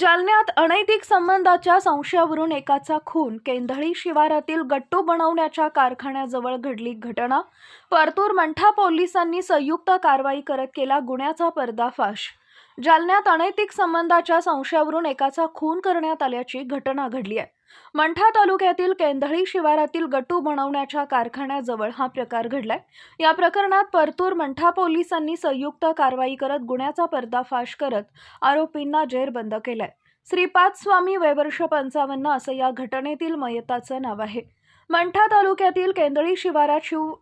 जालन्यात अनैतिक संबंधाच्या संशयावरून एकाचा खून केंधळी शिवारातील गट्टू बनवण्याच्या कारखान्याजवळ घडली घटना. परतूर मंठा पोलिसांनी संयुक्त कारवाई करत केला गुन्ह्याचा पर्दाफाश. जालन्यात अनैतिक संबंधाच्या संशयावरून एकाचा खून करण्यात आल्याची घटना घडली आहे. मंठा तालुक्यातील केंधळी शिवारातील गटू बनवण्याच्या कारखान्याजवळ हा प्रकार घडलाय. या प्रकरणात परतूर मंठा पोलिसांनी संयुक्त कारवाई करत गुन्ह्याचा पर्दाफाश करत आरोपींना जेरबंद केलाय. श्रीपाद स्वामी वयवर्ष पंचावन्न असं या घटनेतील मयताचं नाव आहे. मंठा तालुक्यातील केंदळी शिवारात शिव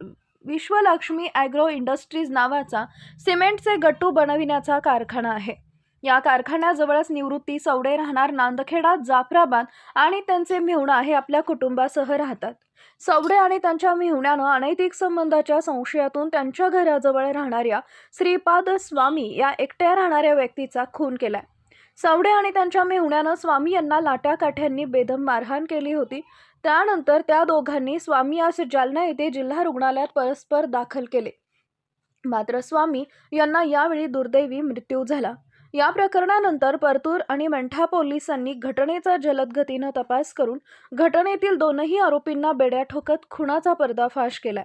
विश्वलक्ष्मी ॲग्रो इंडस्ट्रीज नावाचा सिमेंटचे गट्टू बनविण्याचा कारखाना आहे. या कारखान्याजवळच निवृत्ती सवडे राहणार नांदखेडा जाफराबाद आणि त्यांचे मेहुणा हे आपल्या कुटुंबासह राहतात. सवडे आणि त्यांच्या मेहुण्यानं अनैतिक संबंधाच्या संशयातून त्यांच्या घराजवळ राहणाऱ्या श्रीपाद स्वामी या एकट्या राहणाऱ्या व्यक्तीचा खून केलाय. सावडे आणि त्यांच्या मेहुण्यानं स्वामी यांना लाट्याकाठ्यांनी बेदम मारहाण केली होती. त्यानंतर त्या दोघांनी स्वामी आज जालना येथे जिल्हा रुग्णालयात परस्पर दाखल केले. मात्र स्वामी यांना यावेळी दुर्दैवी मृत्यू झाला. या प्रकरणानंतर परतूर आणि मंठा पोलिसांनी घटनेचा जलद गतीनं तपास करून घटनेतील दोनही आरोपींना बेड्या ठोकत खुनाचा पर्दाफाश केलाय.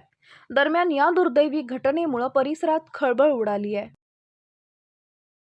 दरम्यान या दुर्दैवी घटनेमुळे परिसरात खळबळ उडाली आहे.